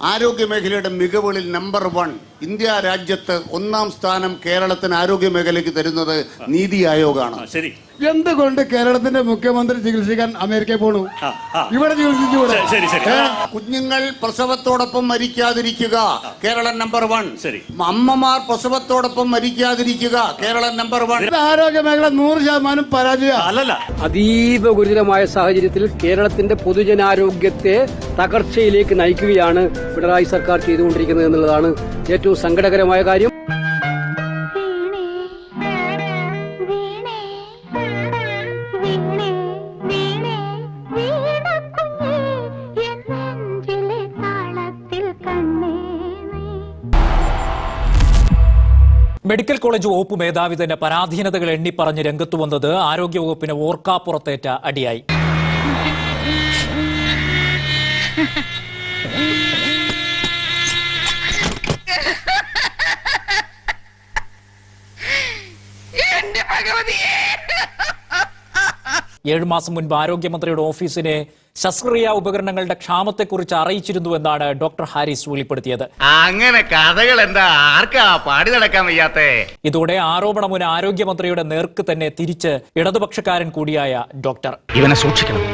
ആരോഗ്യ മേഖലയുടെ മികവുകളിൽ number one India രാജ്യത്ത് ഒന്നാം സ്ഥാനം കേരളത്തിന് ആരോഗ്യ മേഖലയ്ക്ക് തരുന്നത് നീതി ആയോഗാണ്. ശരി. എന്തുകൊണ്ട് കേരളത്തിന്റെ മുഖ്യമന്ത്രി ചികിത്സിക്കാൻ അമേരിക്കയിൽ പോണു. ഇവിടെ ചികിത്സിച്ചുകൂടെ? ശരി, ശരി. ശരി കുഞ്ഞുങ്ങൾ പ്രസവത്തോടൊപ്പം മരിക്കാതിരിക്കുക കേരളം നമ്പർ വൺ. ശരി. അമ്മമാർ പ്രസവത്തോടൊപ്പം മരിക്കാതിരിക്കുക കേരളം നമ്പർ വൺ. ആരോഗ്യ മേഖല നൂറ് ശതമാനം പരാജയ. അല്ലല്ല. അതീവ ഗുരുതരമായ സാഹചര്യത്തിൽ കേരളത്തിന്റെ പൊതുജനാരോഗ്യത്തെ തകർച്ചയിലേക്ക് നയിക്കുകയാണ് പിണറായി സർക്കാർ ചെയ്തുകൊണ്ടിരിക്കുന്നത് എന്നുള്ളതാണ് ഏറ്റവും സങ്കടകരമായ കാര്യം? വീണേ വീണേ വീണേ വീണക്കുഞ്ഞേ എൻ നെഞ്ചിലെ താളത്തിൽ കണ്ണേ നീ. മെഡിക്കൽ കോളേജ് വകുപ്പ് മേധാവി തന്നെ പരാധീനതകൾ എണ്ണിപ്പറഞ്ഞ് രംഗത്തു വന്നത് ആരോഗ്യവകുപ്പിന് ഓർക്കാപ്പുറത്തേറ്റ അടിയായി. ഏഴു മാസം മുൻപ് ആരോഗ്യമന്ത്രിയുടെ ഓഫീസിനെ ശസ്ത്രക്രിയാ ഉപകരണങ്ങളുടെ ക്ഷാമത്തെക്കുറിച്ച് അറിയിച്ചിരുന്നുവെന്നാണ് ഡോക്ടർ ഹാരിസ് വെളിപ്പെടുത്തിയത്. അങ്ങനെ കഥകൾ എന്താ? ആർക്കാ പാടി നടക്കാൻ വയ്യാത്തേ? ഇതോടെ ആരോപണമുന ആരോഗ്യമന്ത്രിയുടെ നേർക്ക് തന്നെ തിരിച്ച് ഇടതുപക്ഷക്കാരൻ കൂടിയായ ഡോക്ടർ. ഇവനെ സൂക്ഷിക്കണം.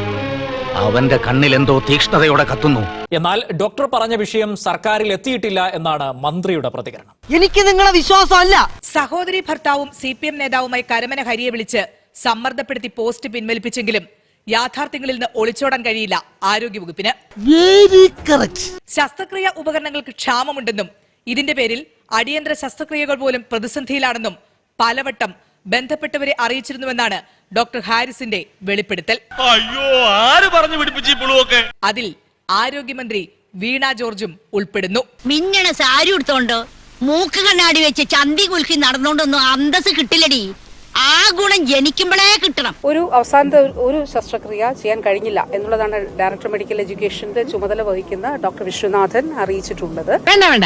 അവന്റെ കണ്ണിൽ എന്തോ തീക്ഷ്ണതയോടെ കത്തുന്നു. എന്നാൽ ഡോക്ടർ പറഞ്ഞ വിഷയം സർക്കാരിൽ എത്തിയിട്ടില്ല എന്നാണ് മന്ത്രിയുടെ പ്രതികരണം. എനിക്ക് നിങ്ങളെ വിശ്വാസമല്ല. സഹോദരി ഭർത്താവും സി പി എം നേതാവുമായി കരമന ഹരിയെ വിളിച്ച് സമ്മർദ്ദപ്പെടുത്തി പോസ്റ്റ് പിൻവലിപ്പിച്ചെങ്കിലും യാഥാർത്ഥ്യങ്ങളിൽ നിന്ന് ഒളിച്ചോടാൻ കഴിയില്ല ആരോഗ്യവകുപ്പിന്. ശസ്ത്രക്രിയ ഉപകരണങ്ങൾക്ക് ക്ഷാമമുണ്ടെന്നും ഇതിന്റെ പേരിൽ അടിയന്തര ശസ്ത്രക്രിയകൾ പോലും പ്രതിസന്ധിയിലാണെന്നും പലവട്ടം ബന്ധപ്പെട്ടവരെ അറിയിച്ചിരുന്നുവെന്നാണ് ഡോക്ടർ ഹാരിസിന്റെ വെളിപ്പെടുത്തൽ. അയ്യോ ആര് പറഞ്ഞു പിടിപ്പിച്ചു അതിൽ ആരോഗ്യമന്ത്രി വീണ ജോർജും ഉൾപ്പെടുന്നു. മിന്നണ സാരി ഉടുത്തോണ്ട് മൂക്ക് കണ്ണാടി വെച്ച് ചന്തി കുലുക്കി നടന്നോണ്ടൊന്നും അന്തസ് കിട്ടില്ലടി. ഗുണം ജനിക്കുമ്പോഴേ കിട്ടണം. ഒരു അവസാനത്തെ ഒരു- ശസ്ത്രക്രിയ ചെയ്യാൻ കഴിഞ്ഞില്ല എന്നുള്ളതാണ് ഡയറക്ടർ മെഡിക്കൽ എഡ്യൂക്കേഷന്റെ ചുമതല വഹിക്കുന്ന ഡോക്ടർ വിശ്വനാഥൻ അറിയിച്ചിട്ടുള്ളത്. വേണ്ട വേണ്ട.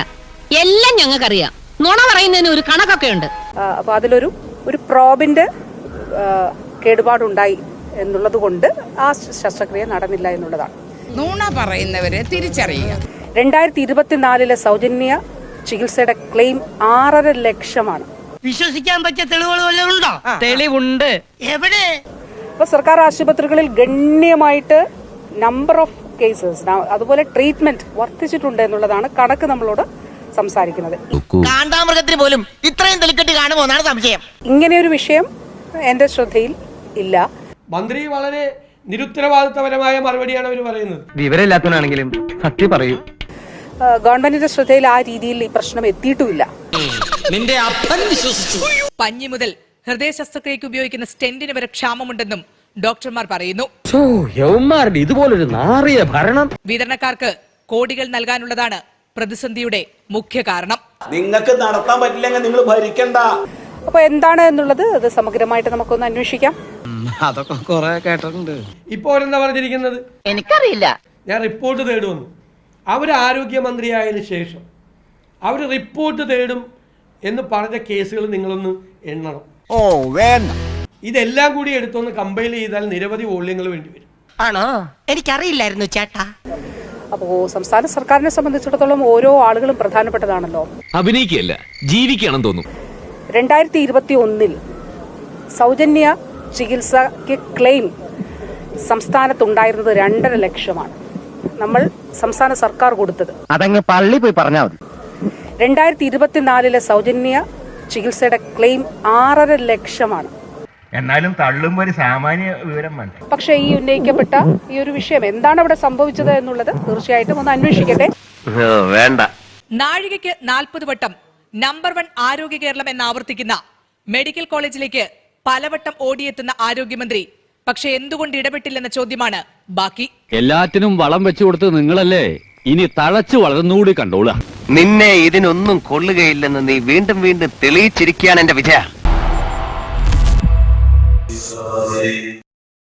എല്ലാം ഞങ്ങൾക്കറിയാം. നുണ പറയുന്നതിന് ഒരു കണക്കൊക്കെ ഉണ്ട്. അപ്പൊ അതിലൊരു ഒരു പ്രോബിന്റെ ആ, കേടുപാടുണ്ടായി എന്നുള്ളത് കൊണ്ട് ആ ശസ്ത്രക്രിയ നടന്നില്ല എന്നുള്ളതാണ്. നുണ പറയുന്നവരെ തിരിച്ചറിയുക. രണ്ടായിരത്തി ഇരുപത്തിനാലിലെ സൗജന്യ ചികിത്സയുടെ ക്ലെയിം ആറര ലക്ഷമാണ്. വിശ്വസിക്കാൻ പറ്റിയ തെളിവുകൾ വല്ലതും ഉണ്ടോ? തെളിവുണ്ട്. എവിടെ? ഇപ്പൊ സർക്കാർ ആശുപത്രികളിൽ ഗണ്യമായിട്ട് നമ്പർ ഓഫ് കേസസ് അതുപോലെ ട്രീറ്റ്മെന്റ് വർദ്ധിച്ചിട്ടുണ്ട് എന്നുള്ളതാണ് കണക്ക് നമ്മളോട് സംസാരിക്കുന്നത്. കാണ്ടാമൃഗത്തിന് പോലും ഇത്രയും തെളിക്കെട്ട് കാണുമോ എന്നാണ് സംശയം. ഇങ്ങനെ ഒരു വിഷയം എന്റെ ശ്രദ്ധയിൽ ഇല്ല. മന്ത്രി വളരെ നിരുത്തരവാദിത്തപരമായ മറുപടിയാണ് അവർ പറയുന്നത്. വിവരമില്ലാത്തവനാണെങ്കിലും സത്യം പറയൂ. ഗവൺമെന്റിന്റെ ശ്രദ്ധയിൽ ആ രീതിയിൽ ഈ പ്രശ്നം എത്തിയിട്ടുമില്ല. പഞ്ഞി മുതൽ ഹൃദയ ശസ്ത്രക്രിയക്ക് ഉപയോഗിക്കുന്ന സ്റ്റെന്റിന് വരെ ക്ഷാമമുണ്ടെന്നും ഡോക്ടർമാർ പറയുന്നു. ഇതുപോലൊരു നാറിയ ഭരണം. വിതരണക്കാർക്ക് കോടികൾ നൽകാനുള്ളതാണ് പ്രതിസന്ധിയുടെ മുഖ്യ കാരണം. നിങ്ങൾക്ക് നടത്താൻ പറ്റില്ലെങ്കിൽ നിങ്ങൾ ഭരിക്കണ്ട. അപ്പൊ എന്താണ് എന്നുള്ളത് അത് സമഗ്രമായിട്ട് നമുക്കൊന്ന് അന്വേഷിക്കാം. അതൊക്കെ കുറെ കേട്ടിട്ടുണ്ട്. ഇപ്പോൾ അവരെന്താ പറഞ്ഞിരിക്കുന്നത്? എനിക്കറിയില്ല. ഞാൻ റിപ്പോർട്ട് തേടുമെന്ന് അവർ ആരോഗ്യമന്ത്രിയായതിനു ശേഷം. അവർ റിപ്പോർട്ട് തേടും എന്ന് പറഞ്ഞ കേസുകൾ നിങ്ങളൊന്ന് എണ്ണണം. ഓ വേണ്ട. ഇതെല്ലാം കൂടി എടുത്തൊന്ന് കമ്പൈൽ ചെയ്താൽ നിരവധി വോള്യങ്ങൾ വേണ്ടി വരും. ആണോ? എനിക്കറിയില്ലായിരുന്നു ചേട്ടാ. അപ്പോ സംസ്ഥാന സർക്കാരിനെ സംബന്ധിച്ചിടത്തോളം ഓരോ ആളുകളും പ്രധാനപ്പെട്ടതാണല്ലോ. അഭിനയിക്കല്ല ജീവിക്കണം തോന്നും രണ്ടായിരത്തി ഇരുപത്തി ഒന്നിൽ സൗജന്യ ചികിത്സയ്ക്ക് ക്ലെയിം സംസ്ഥാനത്തുണ്ടായിരുന്നത് രണ്ടര ലക്ഷമാണ്. നമ്മൾ സംസ്ഥാന സർക്കാർ കൊടുത്തത്. അതങ്ങ് പള്ളി പോയി പറഞ്ഞാൽ മതി. രണ്ടായിരത്തി ഇരുപത്തിനാലിലെ സൗജന്യ ചികിത്സയുടെ ക്ലെയിം ആറര ലക്ഷമാണ്. എന്നാലും തള്ളുമ്പോൾ ഒരു സാമാന്യ വിവരം വേണ്ട? പക്ഷേ ഈ ഉന്നയിക്കപ്പെട്ട ഈ ഒരു വിഷയം എന്താണ് അവിടെ സംഭവിച്ചത് എന്നുള്ളത് തീർച്ചയായിട്ടും ഒന്ന് അന്വേഷിക്കട്ടെ. വേണ്ട. നാഴികയ്ക്ക് നാൽപ്പത് വട്ടം നമ്പർ വൺ ആരോഗ്യ കേരളം എന്ന് ആവർത്തിക്കുന്ന മെഡിക്കൽ കോളേജിലേക്ക് പലവട്ടം ഓടിയെത്തുന്ന ആരോഗ്യമന്ത്രി. പക്ഷെ എന്തുകൊണ്ട് ഇടപെട്ടില്ലെന്ന ചോദ്യമാണ് ബാക്കി. എല്ലാറ്റിനും വളം വെച്ചു കൊടുത്ത് നിങ്ങളല്ലേ? ഇനി തഴച്ചു വളർന്നുകൂടി കണ്ടോളുക. നിന്നെ ഇതിനൊന്നും കൊള്ളുകയില്ലെന്ന് നീ വീണ്ടും വീണ്ടും തെളിയിച്ചിരിക്കുകയാണ് എന്റെ വിജയ.